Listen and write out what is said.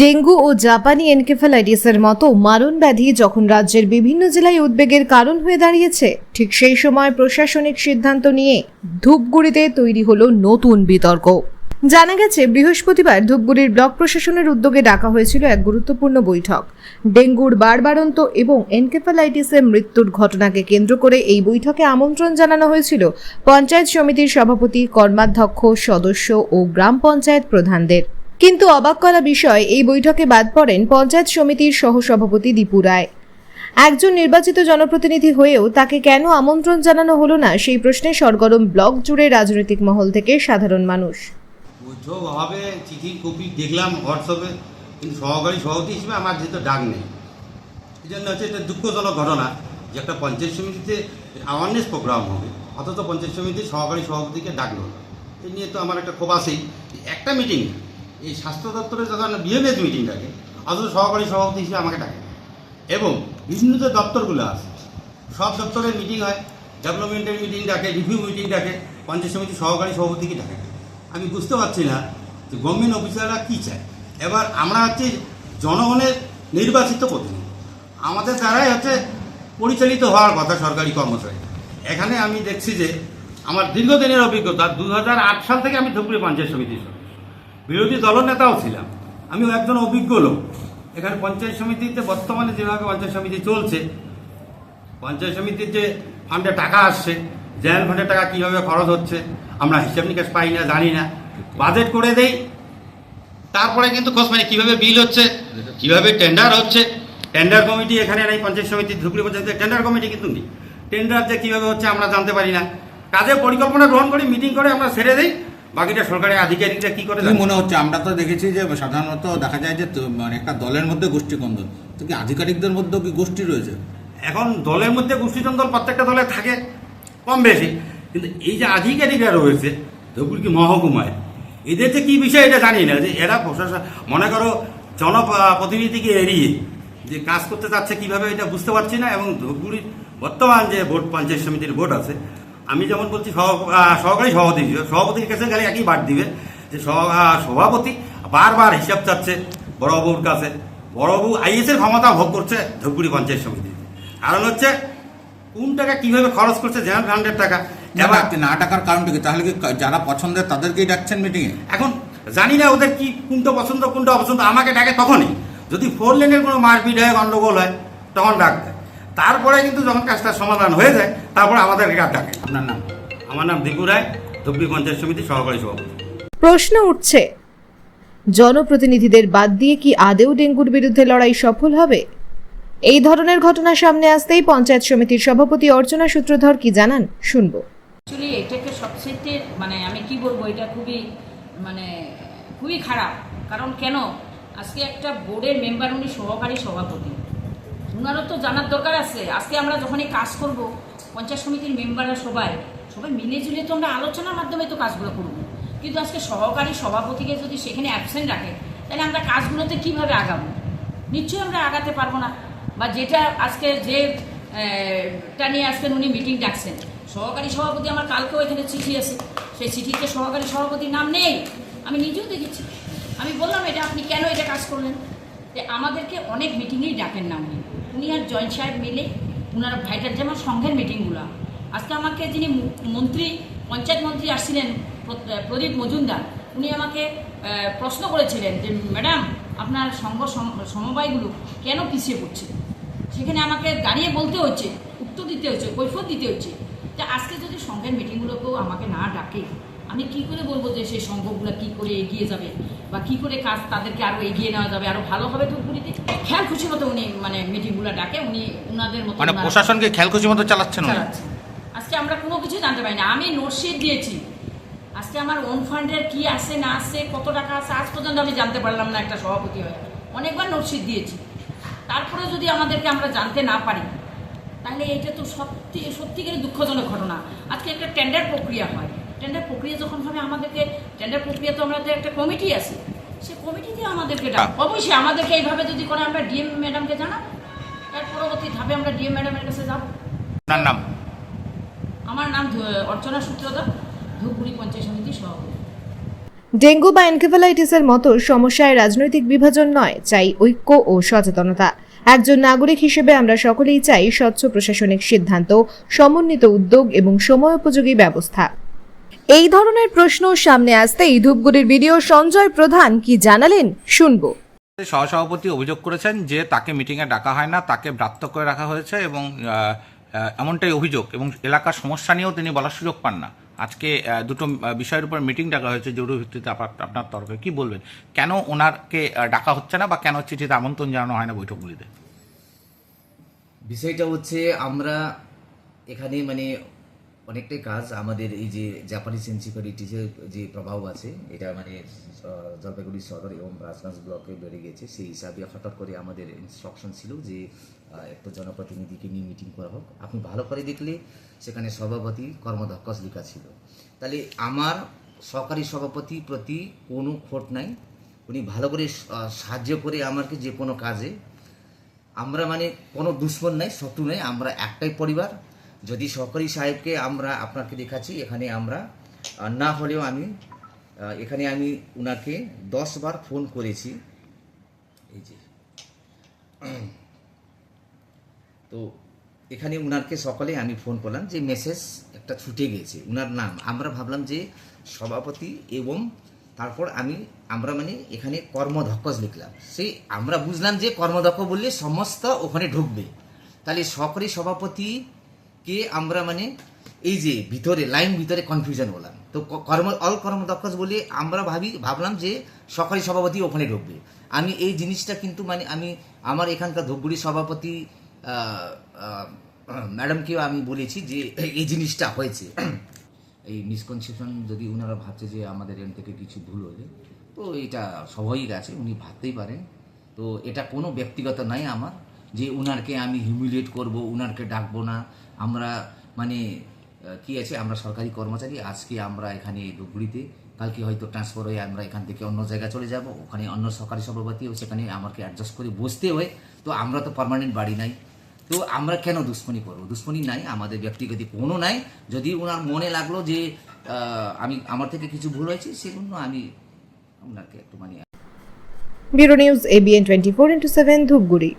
Dengue ও জাপানি এনকেফালাইটিসের মতো মারণ ব্যাধি যখন রাজ্যের বিভিন্ন জেলায় উদ্বেগের কারণ হয়ে দাঁড়িয়েছে, ঠিক সেই সময় প্রশাসনিক সিদ্ধান্ত নিয়ে ধূপগুড়িতে তৈরি হলো নতুন বিতর্ক। জানা গেছে, বৃহস্পতিবার ধূপগুড়ির ব্লক প্রশাসনের উদ্যোগে ডাকা হয়েছিল এক গুরুত্বপূর্ণ বৈঠক। ডেঙ্গুর বাড়বাড়ন্ত এবং এনকেফালাইটিসের মৃত্যুর ঘটনাকে কেন্দ্র করে এই বৈঠকে আমন্ত্রণ জানানো হয়েছিল পঞ্চায়েত সমিতির সভাপতি, কর্মাধ্যক্ষ, সদস্য ও গ্রাম পঞ্চায়েত প্রধানদের। কিন্তু অবাক করা বিষয়, এই বৈঠকে বাদ পড়েন পঞ্চায়েত সমিতির সহসভাপতি দীপু রায়। একজন নির্বাচিত জনপ্রতিনিধি হয়েও তাকে কেন আমন্ত্রণ জানানো হলো না, সেই প্রশ্নে সরগরম ব্লক জুড়ে রাজনৈতিক মহল থেকে সাধারণ মানুষ। কপি দেখলাম হোয়াটসঅ্যাপে, কিন্তু সহকারী সভাপতি হিসেবে আমার যেহেতু ডাক নেই। এই জন্য হচ্ছে এটা দুঃখজনক ঘটনা যে একটা পঞ্চায়েত সমিতিতে অ্যাওয়ারনেস প্রোগ্রাম হবে, অথচ পঞ্চায়েত সমিতির সহকারী সভাপতিকে ডাকলো এই নিয়ে তো আমার একটা ক্ষোভ আছেই। একটা মিটিং এই স্বাস্থ্য দপ্তরে যখন বিহেভিয়ার মিটিং ডাকে। অথচ সহকারী সভাপতি হিসেবে আমাকে ডাকে। এবং বিভিন্ন যে দপ্তরগুলো আছে, সব দপ্তরের মিটিং হয়। ডেভেলপমেন্টের মিটিং ডাকে রিভিউ মিটিং ডাকে, পঞ্চায়েত সমিতির সহকারী সভাপতিকে ডাকে। আমি বুঝতে পারছি না যে গভর্নমেন্ট অফিসাররা কী চায়। এবার আমরা হচ্ছে জনগণের নির্বাচিত প্রতিনিধি। আমাদের দ্বারাই হচ্ছে পরিচালিত হওয়ার কথা সরকারি কর্মচারী। এখানে আমি দেখছি যে আমার দীর্ঘদিনের অভিজ্ঞতা, দু হাজার আট সাল থেকে আমি ধুপগুড়ি পঞ্চায়েত সমিতির বিরোধী দলনেতাও ছিলাম। আমিও একজন অভিজ্ঞ লোক। এখানে পঞ্চায়েত সমিতিতে বর্তমানে যেভাবে পঞ্চায়েত সমিতি চলছে, পঞ্চায়েত সমিতির যে ফান্ডে টাকা আসছে, জেনারেল ফান্ডের টাকা কীভাবে খরচ হচ্ছে, আমরা হিসাব নিকাশ পাই না, জানি না। বাজেট করে দেই, তারপরে কিন্তু খোঁজ পাই কীভাবে বিল হচ্ছে, কীভাবে টেন্ডার হচ্ছে। টেন্ডার কমিটি এখানে নেই, পঞ্চায়েত সমিতি ধুবড়ি পঞ্চায়েতের টেন্ডার কমিটি কিন্তু নেই। টেন্ডার যে কীভাবে হচ্ছে আমরা জানতে পারি না। কাজের পরিকল্পনা গ্রহণ করি, মিটিং করে আমরা ছেড়ে দিই বাকিটা সরকারের আধিকারিকরা কী করে কি মনে হচ্ছে? আমরা তো দেখেছি যে সাধারণত দেখা যায় যে মানে একটা দলের মধ্যে গোষ্ঠীকন্দল তো কি আধিকারিকদের মধ্যেও কি গোষ্ঠী রয়েছে? এখন দলের মধ্যে গোষ্ঠীদ্বন্দ্ব প্রত্যেকটা দলে থাকে কম বেশি। কিন্তু এই যে আধিকারিকরা রয়েছে ধুবুরকি মহকুমায় এদের যে কী বিষয় এটা জানি না। যে এরা প্রশাসন মনে করো জনপ্রতিনিধিকে এড়িয়ে যে কাজ করতে চাচ্ছে কীভাবে এটা বুঝতে পারছি না। এবং ধূপগুড়ির বর্তমান যে ভোট পঞ্চায়েত সমিতির ভোট আছে আমি যেমন বলছি সহ- সহকারী সভাপতি সভাপতির কাছে গেলে একই বাদ দিবে যে সভাপতি বারবার হিসাব চাচ্ছে বড়বাবুর কাছে। বড়বাবু আইএসের ক্ষমতা ভোগ করছে ধূপগুড়ি পঞ্চায়েত সমিতি কারণ হচ্ছে কোন টাকা কীভাবে খরচ করছে জেনারেল ফান্ডের টাকা? এবার না টাকার কারণটা কি? তাহলে কি যারা পছন্দের তাদেরকেই ডাকছেন মিটিংয়ে এখন জানি না ওদের কি কোনটা পছন্দ কোনটা অপছন্দ আমাকে ডাকে তখনই। যদি ফোর লেনের কোনো মারপিট হয় গন্ডগোল হয় তখন ডাক দেয় তারপরে কিন্তু যখন কাজটা সমাধান হয়ে যায় তারপরে আমাদের আর ডাকে আপনার নাম? আমার নাম দিকু রায় ধুবড়ি পঞ্চায়েত সমিতি সহকারী সভাপতি। প্রশ্ন উঠছে জনপ্রতিনিধিদের বাদ দিয়ে কি আদেও ডেঙ্গুর বিরুদ্ধে লড়াই সফল হবে? এই ধরনের ঘটনা সামনে আসতেই পঞ্চায়েত সমিতির সভাপতি অর্চনা সূত্রধর কি জানান শুনব। অ্যাকচুয়ালি এটাকে সবচেয়ে মানে আমি কি বলব এটা খুবই মানে খুবই খারাপ। কারণ কেন? আজকে একটা বোর্ডের মেম্বার উনি সহকারী সভাপতি। ওনারও তো জানার দরকার আছে। আজকে আমরা যখনই কাজ করব, পঞ্চায়েত সমিতির মেম্বাররা সবাই সবাই মিলে ঝুলে তো আমরা আলোচনার মাধ্যমে তো কাজগুলো করব। কিন্তু আজকে সহকারী সভাপতিকে যদি সেখানে অ্যাবসেন্ট রাখে, তাহলে আমরা কাজগুলোতে কীভাবে আগাবো? নিশ্চয়ই আমরা আগাতে পারব না। বা যেটা আজকে যে টা নিয়ে আজকে উনি মিটিং ডাকছেন, সহকারী সভাপতি আমার কালকেও এখানে চিঠি আছে। সেই চিঠিতে সহকারী সভাপতির নাম নেই। আমি নিজেও দেখেছি। আমি বললাম, এটা আপনি কেন এটা কাজ করলেন? যে আমাদেরকে অনেক মিটিংয়েই ডাকেন না উনি। উনি আর জয়েন্ট সাহেব মিলে উনার ভাইটার যেমন সংঘের মিটিংগুলো আজকে আমাকে যিনি মন্ত্রী, পঞ্চায়েত মন্ত্রী আসছিলেন, প্র- প্রদীপ মজুমদার, উনি আমাকে প্রশ্ন করেছিলেন যে, ম্যাডাম, আপনার সংঘ সমবায়গুলো কেন পিছিয়ে পড়ছে? সেখানে আমাকে দাঁড়িয়ে বলতে হচ্ছে, উত্তর দিতে হচ্ছে, কৈফত দিতে হচ্ছে যে, আজকে যদি সংঘের মিটিংগুলোকেও আমাকে না ডাকে, আমি কি করে বলব যে, সেই সংঘগুলো কি করে এগিয়ে যাবে? বা কি করে কাজ তাদেরকে আরও এগিয়ে নেওয়া যাবে আরও ভালো হবে ধূপগুড়িতে খেয়াল খুশি মতো উনি মানে মিটিংগুলো ডাকে উনি উনাদের মতো মানে প্রশাসনকে খেয়াল খুশি মতো চালাচ্ছেন উনি? আজকে আমরা কোনো কিছু জানতে পারি না। আমি নোটশিট দিয়েছি। আজকে আমার ওন ফান্ডের কি আছে না আছে কত টাকা আছে আজ পর্যন্ত আমি জানতে পারলাম না একটা সভাপতি হয়ে। অনেকবার নোটশিট দিয়েছি। তারপরে যদি আমাদেরকে আমরা জানতে না পারি তাহলে এটা তো সত্যি সত্যিকারের দুঃখজনক ঘটনা। আজকে একটা টেন্ডার প্রক্রিয়া হয়। টেন্ডার প্রক্রিয়া যখন হবে আমাদেরকে টেন্ডার প্রক্রিয়া তো আমাদের একটা কমিটি আছে। কমিটিতে আমাদেরকে ডাক। অবশ্যই আমাদেরকে এইভাবে যদি করে আমরা ডিএম ম্যাডামকে জানাব। এর পরবর্তী ধাপে আমরা ডিএম ম্যাডামের কাছে যাব। আপনার নাম? আমার নাম অর্চনা সূত্রধর ধূপগুড়ি পঞ্চায়েত সমিতির সভাপতি। ডেঙ্গু বা এনকেফালাইটিসের মতো সমস্যায় রাজনৈতিক বিভাজন নয় চাই ঐক্য ও সচেতনতা। একজন নাগরিক হিসেবে আমরা সকলেই চাই স্বচ্ছ প্রশাসনিক সিদ্ধান্ত সমন্বিত উদ্যোগ এবং সময়োপযোগী ব্যবস্থা। এই ধরনের প্রশ্ন সামনে আসতেই ধূপগুড়ির ভিডিও সঞ্জয় প্রধান কি জানালেন শুনব। সহসভাপতি অভিযোগ করেছেন যে তাকে মিটিংয়ে ডাকা হয় না তাকে ব্রাত্য করে রাখা হয়েছে এবং এমনটাই অভিযোগ এবং এলাকার সমস্যা নিয়েও তিনি বলার সুযোগ পান না। আজকে দুটো বিষয়ের উপর মিটিং ডাকা হয়েছে জরুরি ভিত্তিতে আপনার আপনার তরফে কি বলবেন? কেন ওনারকে ডাকা হচ্ছে না বা কেন চিঠিতে আমন্ত্রণ জানানো হয় না বৈঠকগুলিতে? বিষয়টা হচ্ছে আমরা এখানে মানে অনেকটাই কাজ আমাদের এই যে জাপানিজ ইনসিকিউরিটি যে যে প্রভাব আছে, এটা মানে জলপাইগুড়ি সদর এবং রাজগঞ্জ ব্লকে বেড়ে গেছে, সেই হিসাবে হঠাৎ করে আমাদের ইনস্ট্রাকশন ছিল যে একটা জনপ্রতিনিধিকে নিয়ে মিটিং করা হোক। আপনি ভালো করে দেখলে সেখানে সভাপতি কর্মদক্ষ লেখা ছিল। তাহলে আমার সহকারী সভাপতি প্রতি কোনো খোট নাই। উনি ভালো করে সাহায্য করে আমাকে যে কোনো কাজে, আমরা মানে কোনো দুশ্মন নাই, শত্রু নেই, আমরা একটাই পরিবার। যদি সরকারি সাহেবকে আমরা আপনাকে দেখাচ্ছি, এখানে আমরা না হলেও আমি এখানে আমি উনাকে দশ বার ফোন করেছি। এই যে। তো এখানে উনারকে সকালে আমি ফোন করলাম যে মেসেজ একটা ছুটে গেছে, উনার নাম। আমরা ভাবলাম যে সভাপতি এবং তারপর আমি, আমরা মানে এখানে কর্মধক্ষ লিখলাম। সেই আমরা বুঝলাম যে কর্মদক্ষ বললে সমস্ত ওখানে ঢুকবে। তাহলে সরকারি সভাপতিকে আমরা মানে এই যে ভিতরে লাইন ভিতরে কনফিউশন হলাম। তো কর্ম অল কর্মদক্ষ বলে আমরা ভাবি, ভাবলাম যে সরকারি সভাপতি ওখানে ঢুকবে। আমি এই জিনিসটা কিন্তু মানে আমি আমার এখানকার ধূপগুড়ি সভাপতি ম্যাডামকেও আমি বলেছি যে এই জিনিসটা হয়েছে। এই মিসকনসেপশন যদি ওনারা ভাবছে যে আমাদের এন থেকে কিছু ভুল হলে, তো এটা স্বাভাবিক আছে, উনি ভাবতেই পারেন। তো এটা কোনো ব্যক্তিগত নাই আমার। যে উনারকে আমি হিউমিলিয়েট করব, উনারকে ডাকবো না। আমরা মানে কি আছে, আমরা সরকারি কর্মচারী, আজকে আমরা এখানে ধুপগুড়িতে, কালকে হয়তো ট্রান্সফার হয়ে আমরা এখান থেকে অন্য জায়গায় চলে যাব, ওখানে অন্য সরকারি সভাপতি সেখানে আমাকে অ্যাডজাস্ট করে বসতে হয়। তো আমরা তো পার্মানেন্ট বাড়ি নাই। তো আমরা কেন দুশ্মনী করব? দুশ্মনী নাই, আমাদের ব্যক্তিগত কোনো নাই। যদি ওনার মনে লাগল যে আমি, আমার থেকে কিছু ভুল হয়েছে, সেজন্য আমি ওনাকে একটু মানে bureau news ABN twenty four into seven Dhupguri.